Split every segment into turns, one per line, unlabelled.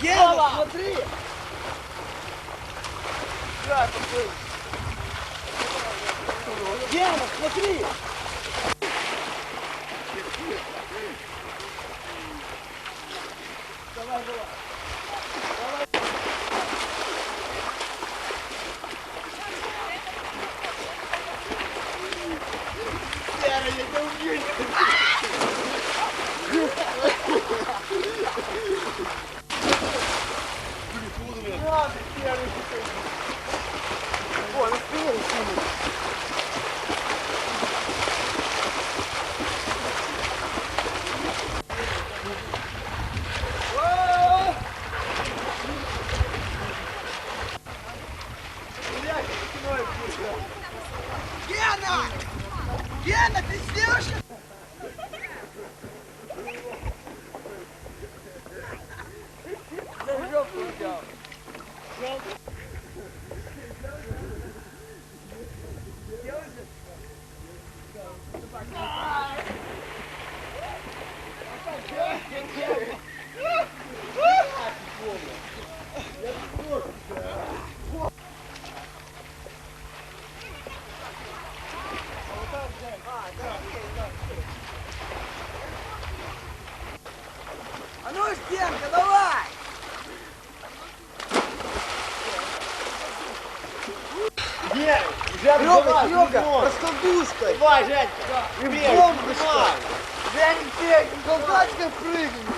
Гена, смотри! Гена, смотри! Давай, давай. Сера, я тебя убью! Ладно, серый, О, на спине снимут.
Гена! Гена, ты сделаешь? А ну, Генка, давай! Серега, Серега, расколдушкой!
Давай, Женька!
И в
Бей,
бомбу
давай!
Ты солдатикой прыгни!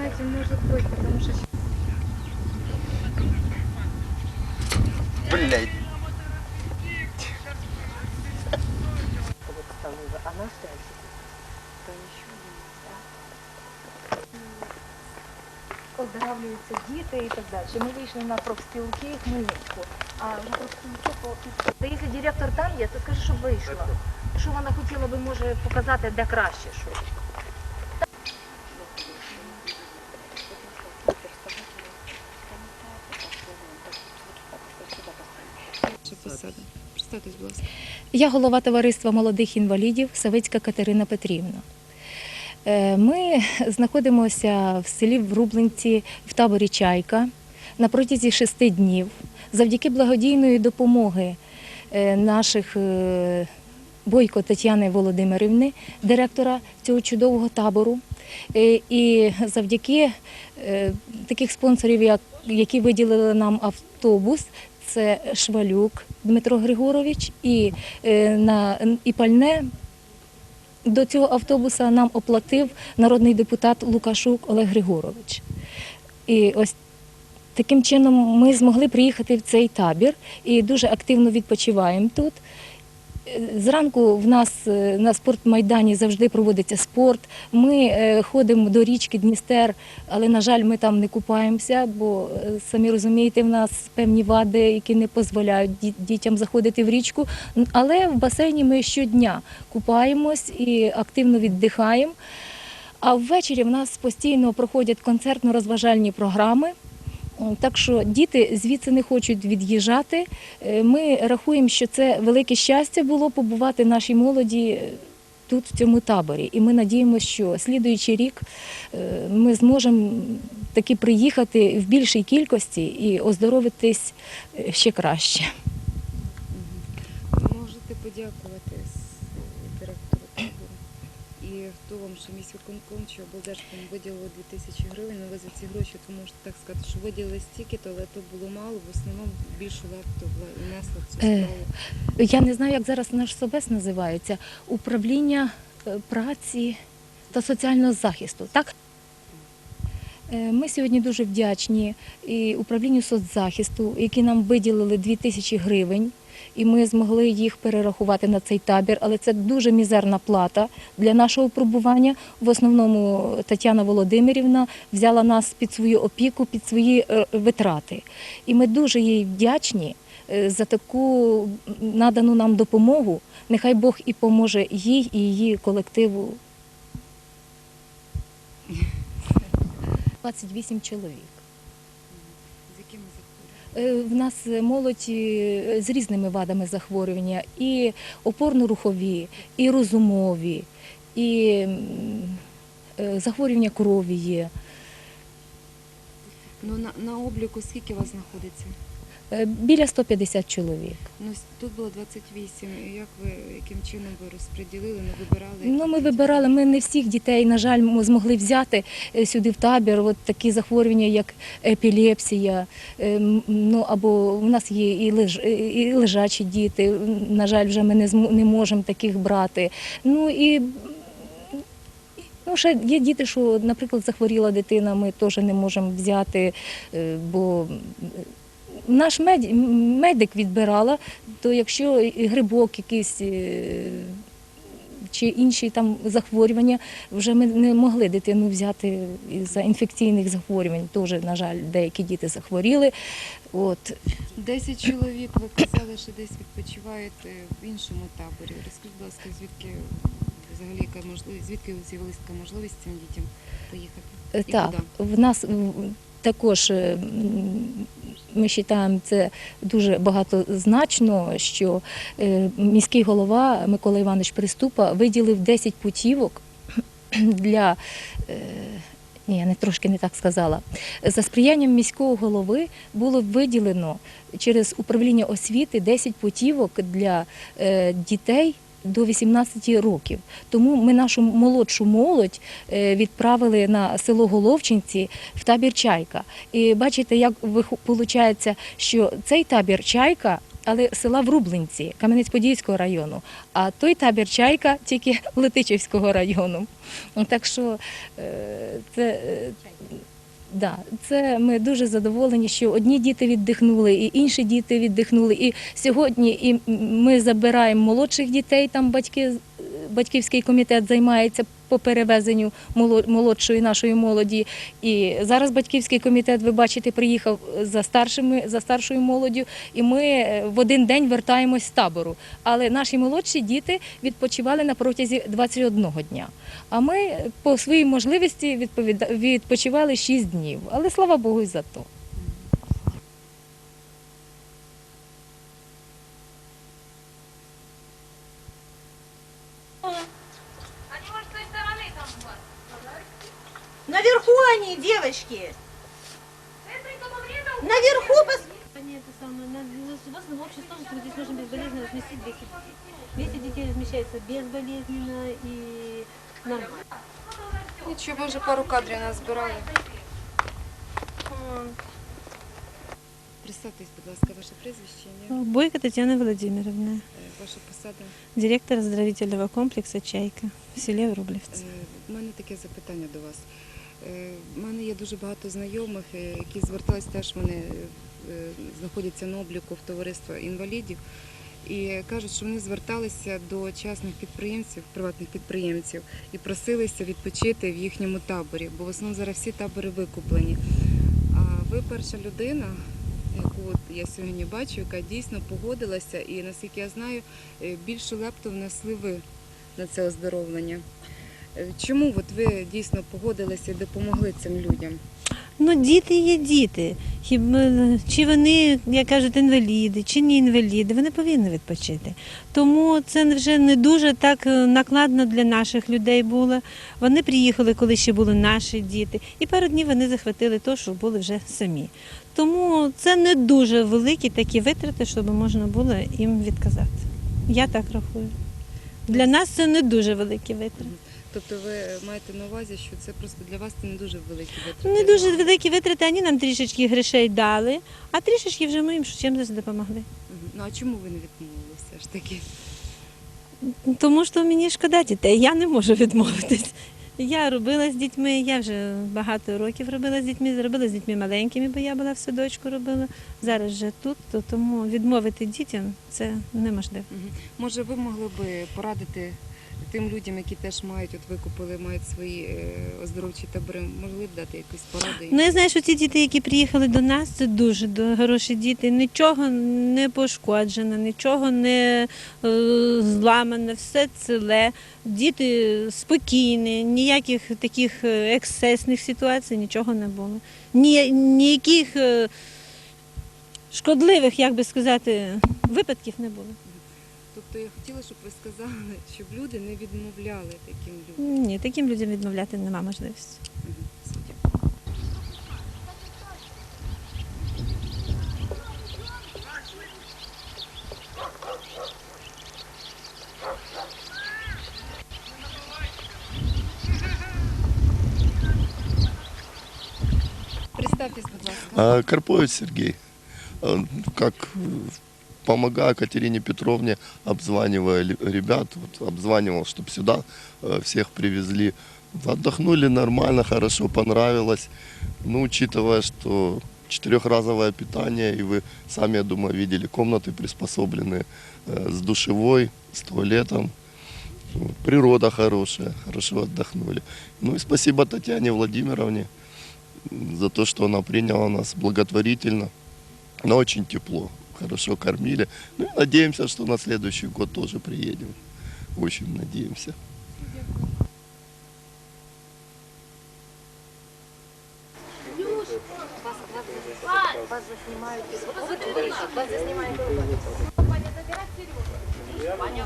Знаете, может быть, потому что дальше, то не Оздоравлюються діти і так далі. Ми вийшли на профспілки Хмельницьку, а на профспілки по Та якщо директор там є, то скажи, щоб вийшла. Що вона хотіла би, може, показати, де краще що. Я голова товариства молодих інвалідів Савицька Катерина Петрівна. Е, Ми знаходимося в селі Врублинці в таборі Чайка на протязі шести днів. Завдяки благодійної допомоги е, наших е, Бойко Тетяни Володимирівни, директора цього чудового табору. І завдяки таких спонсорів, як- які виділили нам автобус, це Швалюк Дмитро Григорович і, е, на, і пальне до цього автобуса нам оплатив народний депутат Лукашук Олег Григорович. І ось таким чином ми змогли приїхати в цей табір і дуже активно відпочиваємо тут. Зранку в нас е, на спортмайдані завжди проводиться спорт. Ми е, ходимо до річки Дністер, але, на жаль, ми там не купаємося, бо е, самі розумієте, в нас певні вади, які не дозволяють дітям заходити в річку. Але в басейні ми щодня купаємось і активно віддихаємо. А ввечері в нас постійно проходять концертно-розважальні програми. Так що діти звідси не хочуть від'їжджати. Е, Ми рахуємо, що це велике щастя було побувати нашій молоді е, тут, в цьому таборі. І ми надіємося, що слідуючий рік е, ми зможемо таки приїхати в більшій кількості і оздоровитись ще краще.
Вам, що міськвиконком чи облдержком виділило 2000 гривень, ну ви за ці гроші, то можете так сказати, що виділили стільки-то, але то було мало, в основному більшу лепту вла- внесли в цю
Е,
справу.
Я не знаю, як зараз наш СОБЕС називається управління е, праці та соціального захисту. Так? Е, Ми сьогодні дуже вдячні і управлінню соцзахисту, які нам виділили 2 тисячі гривень, і ми змогли їх перерахувати на цей табір. Але це дуже мізерна плата для нашого пробування. В основному Тетяна Володимирівна взяла нас під свою опіку, під свої е, витрати. І ми дуже їй вдячні е, за таку надану нам допомогу. Нехай Бог і поможе їй і її колективу. 28 чоловік. В нас молодь е, з різними вадами захворювання, і опорно-рухові, і розумові, і е, захворювання крові є.
Ну на, на обліку скільки вас знаходиться?
Е, Біля 150 чоловік.
Ну тут було 28. Як ви яким чином ви розподілили, не вибирали?
Ну, ми вибирали, ми не всіх дітей, на жаль, ми змогли взяти е, сюди в табір. От такі захворювання, як епілепсія. е, Ну або в нас є і, леж, і- лежачі діти. На жаль, вже ми не зм- не можемо таких брати. Ну і ну, ще є діти, що, наприклад, захворіла дитина, ми теж не можемо взяти, бо. Наш мед- медик відбирала, то якщо грибок якийсь е, чи інші там захворювання, вже ми не могли дитину взяти із-за інфекційних захворювань. Теж, на жаль, деякі діти захворіли. От.
10 чоловік, ви казали, що десь відпочиваєте в іншому таборі. Розкажіть, будь ласка, звідки взагалі яка можливість, звідки з'явилася така можливість цим дітям поїхати? І
Так,
куди?
в нас також е, ми вважаємо це дуже багатозначно, що е, міський голова Микола Іванович Приступа виділив 10 путівок для. е, Ні, я не трошки не так сказала. За сприянням міського голови було виділено через управління освіти 10 путівок для е, дітей до 18 років. Тому ми нашу молодшу молодь е, відправили на село Головчинці в табір Чайка. І бачите, як виходить, що цей табір Чайка. Але села Врублинці Кам'янець-Подільського району, а той табір Чайка тільки Летичівського району. Ну, Так що е, це, е, да, це ми дуже задоволені, що одні діти віддихнули, і інші діти віддихнули. І сьогодні і ми забираємо молодших дітей, там батьки, батьківський комітет займається по перевезенню моло- молодшої нашої молоді. І зараз батьківський комітет, ви бачите, приїхав за старшими, за старшою молоддю, і ми е, в один день вертаємось з табору. Але наші молодші діти відпочивали на протязі 21 дня. А ми е, по своїй можливості відпочивали 6 днів. Але слава Богу і за то.
Наверху они, девочки.
Это кто обрезал?
Наверху пос...
Они это самое, на, у вас в общей сложности мы здесь можем безболезненно разместить 200 детей. 200 детей размещается безболезненно и нормально.
Нічого, ви вже пару кадрів нас збирали. Представтесь, будь ласка, ваше прізвище, ім'я,
Бойко Татьяна Владимировна,
е, ваша посада.
директор оздоровительного комплекса «Чайка» в селе
Е,
Врублевцы.
У мене таке запитання до вас. Е, У мене є дуже багато знайомих, е, які звертались теж вони е, знаходяться на обліку в товариства інвалідів. І кажуть, що вони зверталися до частних підприємців, приватних підприємців і просилися відпочити в їхньому таборі, бо в основному зараз всі табори викуплені. А ви перша людина, яку я сьогодні бачу, яка дійсно погодилася, і наскільки я знаю, е, більшу лепту внесли ви на це оздоровлення. Е, Чому от ви дійсно погодилися і допомогли цим людям?
Ну, діти є діти. Хіба чи вони, як кажуть, інваліди, чи не інваліди, вони повинні відпочити. Тому це вже не дуже так е, накладно для наших людей було. Вони приїхали, коли ще були наші діти, і пару днів вони захватили те, що були вже самі. Тому це не дуже великі такі витрати, щоб можна було їм відказати. Я так рахую. Для нас це не дуже великі витрати.
Тобто ви маєте на увазі, що це просто для вас це не дуже великі витрати?
Не дуже великі витрати, вони нам трішечки грошей дали, а трішечки вже ми їм чимось допомогли.
Мгм. Ну а чому ви не відмовили все ж таки?
Тому що мені шкода дітей, я не можу відмовитись. Я робила з дітьми, я вже багато років робила з дітьми, робила з дітьми маленькими, бо я була в садочку робила. Зараз вже тут, то тому відмовити дітям це неможливо.
Мгм. Може, ви могли би порадити тим людям, які теж мають, от викупили, мають свої е, оздоровчі табори, могли б дати якусь пораду?
Ну, я знаю, що ці діти, які приїхали до нас, це дуже хороші діти. Нічого не пошкоджено, нічого не е, зламане, все ціле. Діти спокійні, ніяких таких е, ексцесних ситуацій, нічого не було. Ні, ніяких шкодливих, як би сказати, випадків не було.
Тобто я хотіла, щоб ви сказали, щоб люди не відмовляли таким людям.
Ні, таким людям відмовляти нема можливості.
Представтесь, будь ласка.
Карпович Сергей. Как помогаю Катерине Петровне, обзванивая ребят, вот, обзванивал, чтобы сюда э, всех привезли. Отдохнули нормально, хорошо, понравилось. Ну, учитывая, что четырехразовое питание, и вы сами, я думаю, видели, комнаты приспособлены э, с душевой, с туалетом. Природа хорошая, хорошо отдохнули. Ну и спасибо Татьяне Владимировне за то, что она приняла нас благотворительно, но очень тепло, хорошо кормили. Ну и надеемся, что на следующий год тоже приедем. Очень надеемся.
Они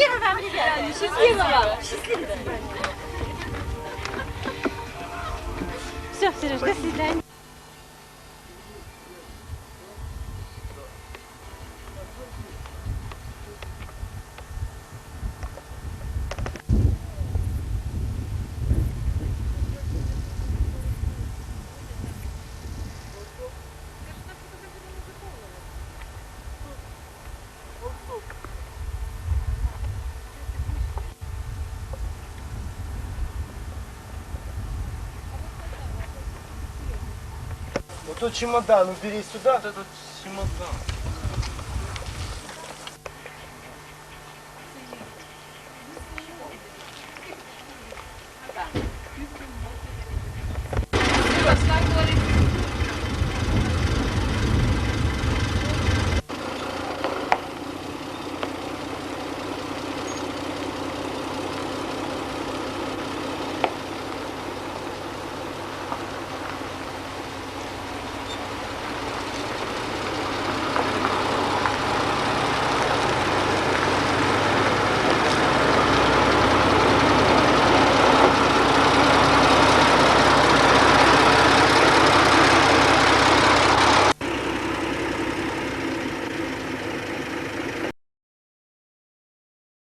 счастливо вам, ребята! Счастливо вам! Счастливо!
Все, Сереж, до свидания.
Тот чемодан убери сюда, вот этот чемодан.